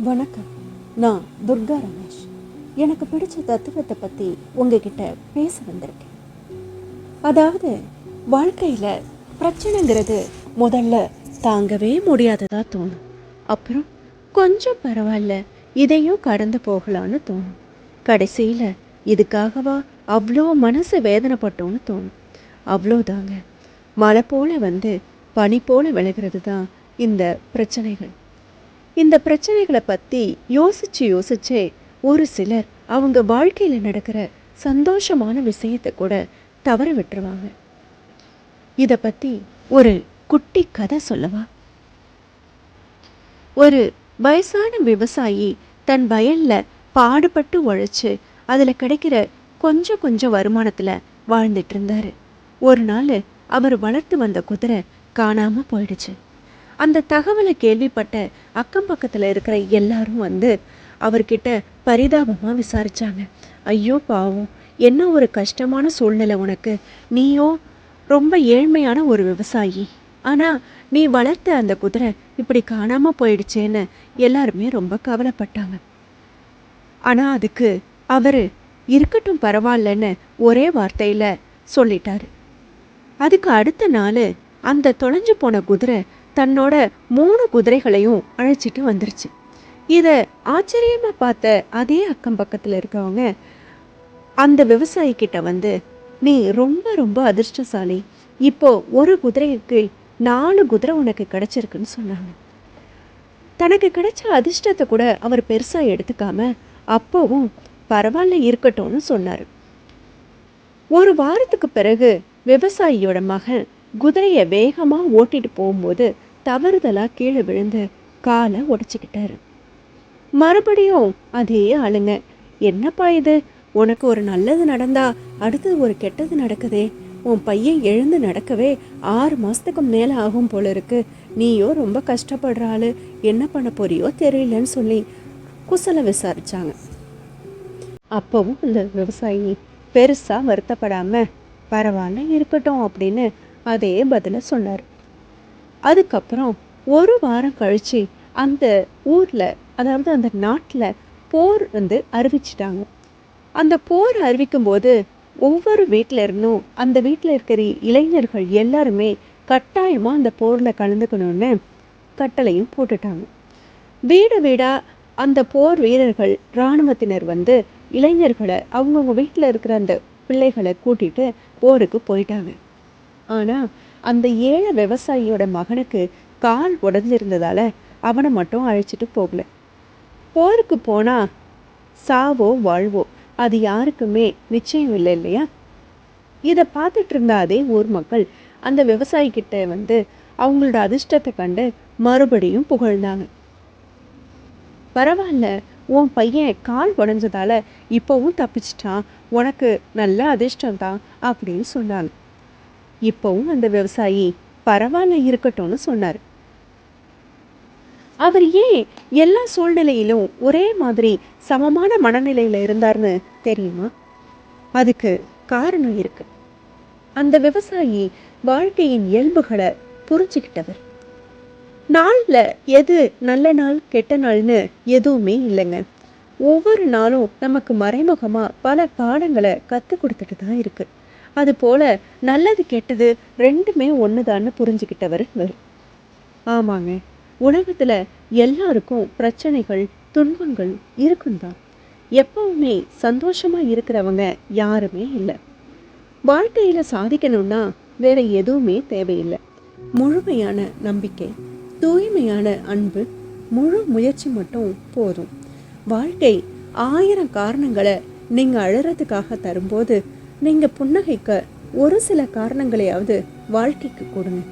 வணக்கம். நான் துர்கா ரமேஷ். எனக்கு பிடிச்ச தத்துவத்தை பற்றி உங்ககிட்ட பேச வந்திருக்கேன். அதாவது வாழ்க்கையில் பிரச்சனைங்கிறது முதல்ல தாங்கவே முடியாததாக தோணும். அப்புறம் கொஞ்சம் பரவாயில்ல இதையும் கடந்து போகலான்னு தோணும். கடைசியில் இதுக்காகவா அவ்வளோ மனசு வேதனைப்பட்டோன்னு தோணும். அவ்வளோதாங்க மழை போல வந்து பனி போல விளைகிறது தான் இந்த பிரச்சனைகள். இந்த பிரச்சனைகளை பற்றி யோசிச்சு யோசிச்சே ஒரு சிலர் அவங்க வாழ்க்கையில் நடக்கிற சந்தோஷமான விஷயத்தை கூட தவற விட்டுருவாங்க. இதை பற்றி ஒரு குட்டி கதை சொல்லவா? ஒரு வயசான விவசாயி தன் வயல்ல பாடுபட்டு உழைச்சி அதில் கிடைக்கிற கொஞ்சம் கொஞ்சம் வருமானத்தில் வாழ்ந்துட்டு இருந்தார். ஒரு நாள் அவர் வளர்த்து வந்த குதிரை காணாமல் போயிடுச்சு. அந்த தகவலை கேள்விப்பட்ட அக்கம் பக்கத்தில் இருக்கிற எல்லாரும் வந்து அவர்கிட்ட பரிதாபமாக விசாரித்தாங்க ஐயோ பாவம். என்ன ஒரு கஷ்டமான சூழ்நிலை உனக்கு. நீயோ ரொம்ப ஏழ்மையான ஒரு விவசாயி. ஆனால் நீ வளர்த்த அந்த குதிரை இப்படி காணாமல் போயிடுச்சேன்னு எல்லாருமே ரொம்ப கவலைப்பட்டாங்க. ஆனால் அதுக்கு அவர் இருக்கட்டும் பரவாயில்லன்னு ஒரே வார்த்தையில் சொல்லிட்டாரு. அதுக்கு அடுத்த நாள் அந்த தொலைஞ்சு போன குதிரை தன்னோட மூணு குதிரைகளையும் அழைச்சிட்டு வந்துருச்சு. இதை ஆச்சரியமா பார்த்த அதே அக்கம் பக்கத்தில் இருக்கவங்க அந்த விவசாயிக்கிட்ட வந்து நீ ரொம்ப ரொம்ப அதிர்ஷ்டசாலி. இப்போ ஒரு குதிரைக்கு நாலு குதிரை உனக்கு கிடைச்சிருக்குன்னு சொன்னாங்க. தனக்கு கிடைச்ச அதிர்ஷ்டத்தை கூட அவர் பெருசா எடுத்துக்காம அப்போவும் பரவாயில்ல இருக்கட்டும்னு சொன்னார். ஒரு வாரத்துக்கு பிறகு விவசாயியோட மகன் குதிரையை வேகமா ஓட்டிட்டு போகும்போது தவறுதலாக கீழே விழுந்து காலை உடச்சிக்கிட்டாரு. மறுபடியும் அதே ஆளுங்க என்னப்பா இது? உனக்கு ஒரு நல்லது நடந்தா அடுத்தது ஒரு கெட்டது நடக்குதே. உன் பையன் எழுந்து நடக்கவே ஆறு மாதத்துக்கும் மேலே ஆகும் போல இருக்கு. நீயோ ரொம்ப கஷ்டப்படுற ஆளு. என்ன பண்ண போறியோ தெரியலன்னு சொல்லி குசலை விசாரிச்சாங்க. அப்பவும் இந்த விவசாயி பெருசா வருத்தப்படாம பரவாயில்ல இருக்கட்டும் அப்படின்னு அதே பதிலை சொன்னார். அதுக்கப்புறம் ஒரு வாரம் கழிச்சு அந்த ஊரில் அதாவது அந்த நாட்டில் போர் வந்து அறிவிச்சிட்டாங்க. அந்த போர் அறிவிக்கும்போது ஒவ்வொரு வீட்டில் இருந்தும் அந்த வீட்டில் இருக்கிற இளைஞர்கள் எல்லாருமே கட்டாயமாக அந்த போரில் கலந்துக்கணும்னு கட்டளையும் போட்டுட்டாங்க. வீடு வீடாக அந்த போர் வீரர்கள் இராணுவத்தினர் வந்து இளைஞர்களை அவங்கவுங்க வீட்டில் இருக்கிற அந்த பிள்ளைகளை கூட்டிட்டு போருக்கு போயிட்டாங்க. ஆனால் அந்த ஏழை விவசாயியோட மகனுக்கு கால் உடஞ்சிருந்ததால் அவனை மட்டும் அழைச்சிட்டு போகல. போருக்கு போனால் சாவோ வாழ்வோ அது யாருக்குமே நிச்சயம் இல்லை இல்லையா? இதை பார்த்துட்டு இருந்த அதே ஊர் மக்கள் அந்த விவசாயிக்கிட்ட வந்து அவங்களோட அதிர்ஷ்டத்தை கண்டு மறுபடியும் புகழ்ந்தாங்க. பரவாயில்ல உன் பையன் கால் உடஞ்சதால இப்போவும் தப்பிச்சிட்டான் உனக்கு நல்ல அதிர்ஷ்டம் தான் அப்படின்னு சொன்னாங்க. இப்போவும் அந்த விவசாயி பரவாயில்ல இருக்கட்டும்னு சொன்னார். அவர் ஏன் எல்லா சூழ்நிலையிலும் ஒரே மாதிரி சமமான மனநிலையில் இருந்தார்னு தெரியுமா? அதுக்கு காரணம் இருக்கு. அந்த விவசாயி வாழ்க்கையின் இயல்புகளை புரிஞ்சுக்கிட்டவர். நாளில் எது நல்ல நாள் கெட்ட நாள்னு எதுவுமே இல்லைங்க. ஒவ்வொரு நாளும் நமக்கு மறைமுகமாக பல பாடங்களை கற்றுக் கொடுத்துட்டு தான் இருக்குது அதுபோல் நல்லது கெட்டது ரெண்டுமே ஒண்ணுதான்னு புரிஞ்சுக்கிட்டவர் இவர். ஆமாங்க. உலகத்தில் எல்லாருக்கும் பிரச்சனைகள் துன்பங்கள் இருக்கும் தான் எப்பவுமே சந்தோஷமாக இருக்கிறவங்க யாருமே இல்லை. வாழ்க்கையில் சாதிக்கணும்னா வேற எதுவுமே தேவையில்லை. முழுமையான நம்பிக்கை தூய்மையான அன்பு முழு முயற்சி மட்டும் போதும். வாழ்க்கை ஆயிரம் காரணங்களை நீங்கள் அழறதுக்காக தரும்போது நீங்கள் புன்னகைக்க ஒரு சில காரணங்களையாவது வாழ்க்கைக்கு கொடுங்க.